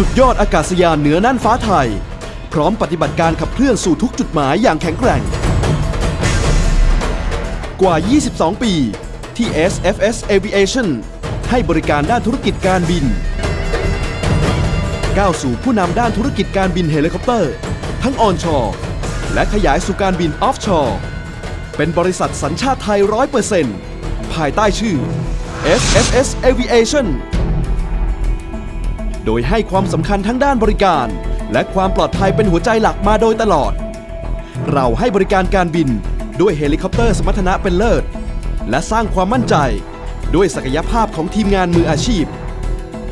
สุดยอดอากาศยานเหนือน่านฟ้าไทย พร้อมปฏิบัติการขับเคลื่อนสู่ทุกจุดหมายอย่างแข็งแกร่ง กว่า 22 ปี ที่ SFS Aviation ให้บริการด้านธุรกิจการบิน ก้าวสู่ผู้นำด้านธุรกิจการบินเฮลิคอปเตอร์ ทั้งออนชอร์และขยายสู่การบินออฟชอร์เป็นบริษัทสัญชาติไทย 100%ภายใต้ชื่อ SFS Aviation โดยให้ความสำคัญทั้งด้านบริการ และความปลอดภัยเป็นหัวใจหลักมาโดยตลอด เราให้บริการการบินด้วยเฮลิคอปเตอร์สมรรถนะเป็นเลิศ และสร้างความมั่นใจ ด้วยศักยภาพของทีมงานมืออาชีพ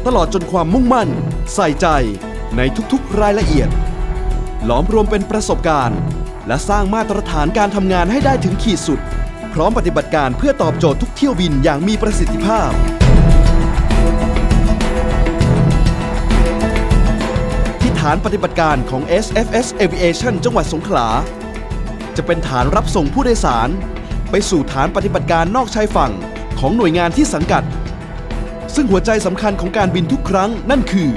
ตลอดจนความมุ่งมั่น ใส่ใจในทุกๆรายละเอียด หลอมรวมเป็นประสบการณ์ และสร้างมาตรฐานการทำงานให้ได้ถึงขีดสุด พร้อมปฏิบัติการเพื่อตอบโจทย์ทุกเที่ยวบินอย่างมีประสิทธิภาพานปฏิบัติการของ SFS Aviation จังหวัดสงขลา จะเป็นฐานรับส่งผู้โดยสาร ไปสู่ฐานปฏิบัติการนอกชายฝั่งของหน่วยงานที่สังกัด ซึ่งหัวใจสำคัญของการบินทุกครั้งนั่นคือ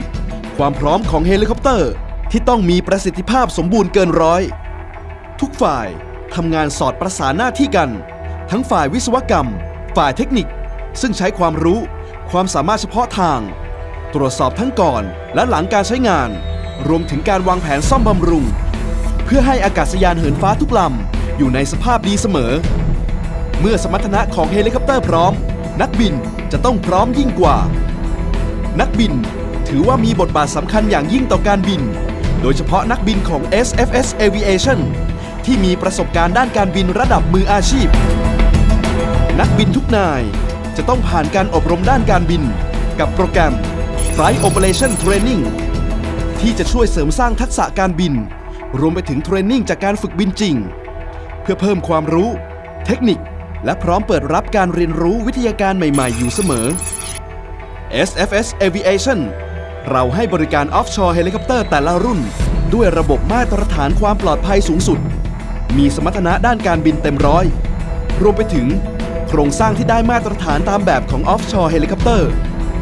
ความพร้อมของเฮลิคอปเตอร์ ที่ต้องมีประสิทธิภาพสมบูรณ์เกินร้อย ทุกฝ่ายทำงานสอดประสานหน้าที่กัน ทั้งฝ่ายวิศวกรรม ฝ่ายเทคนิค ซึ่งใช้ความรู้ ความสามารถเฉพาะทาง ตรวจสอบทั้งก่อนและหลังการใช้งาน รวมถึงการวางแผนซ่อมบำรุง เพื่อให้อากาศยานเหินฟ้าทุกลำ อยู่ในสภาพดีเสมอ เมื่อสมรรถนะของเฮลิคอปเตอร์พร้อม นักบินจะต้องพร้อมยิ่งกว่า นักบินถือว่ามีบทบาทสำคัญอย่างยิ่งต่อการบิน โดยเฉพาะนักบินของ SFS Aviation ที่มีประสบการณ์ด้านการบินระดับมืออาชีพ นักบินทุกนายจะต้องผ่านการอบรมด้านการบิน กับโปรแกรม Flight Operation Training ที่จะช่วยเสริมสร้างทักษะการบิน รวมไปถึงเทรนนิ่งจากการฝึกบินจริง เพื่อเพิ่มความรู้ เทคนิค และพร้อมเปิดรับการเรียนรู้วิทยาการใหม่ๆ อยู่เสมอ SFS Aviation เราให้บริการออฟชอร์เฮลิคอปเตอร์แต่ละรุ่น ด้วยระบบมาตรฐานความปลอดภัยสูงสุด มีสมรรถนะด้านการบินเต็มร้อย รวมไปถึง โครงสร้างที่ได้มาตรฐานตามแบบของออฟชอร์เฮลิคอปเตอร์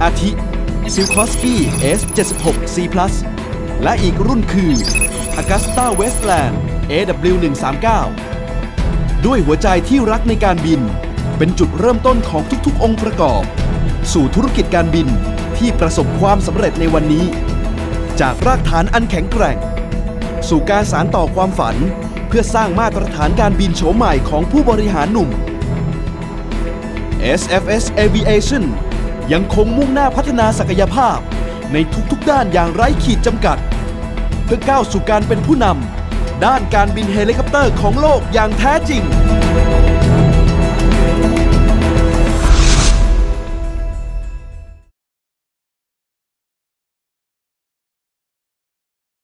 อาทิ s i l k o s k y S76C+ และอีกรุ่นคือ Augusta Westland AW139 ด้วยหัวใจที่รักในการบิน เป็นจุดเริ่มต้นของทุกๆ องค์ประกอบ สู่ธุรกิจการบินที่ประสบความสำเร็จในวันนี้ จากรากฐานอันแข็งแกร่ง สู่การสารต่อความฝัน เพื่อสร้างมาตรฐานการบินโฉมใหม่ของผู้บริหารหนุ่ม SFS Aviation ยังคงมุ่งหน้าพัฒนาศักยภาพ ในทุกๆด้านอย่างไร้ขีดจำกัด เพื่อก้าวสู่การเป็นผู้นำด้านการบินเฮลิคอปเตอร์ของโลกอย่างแท้จริง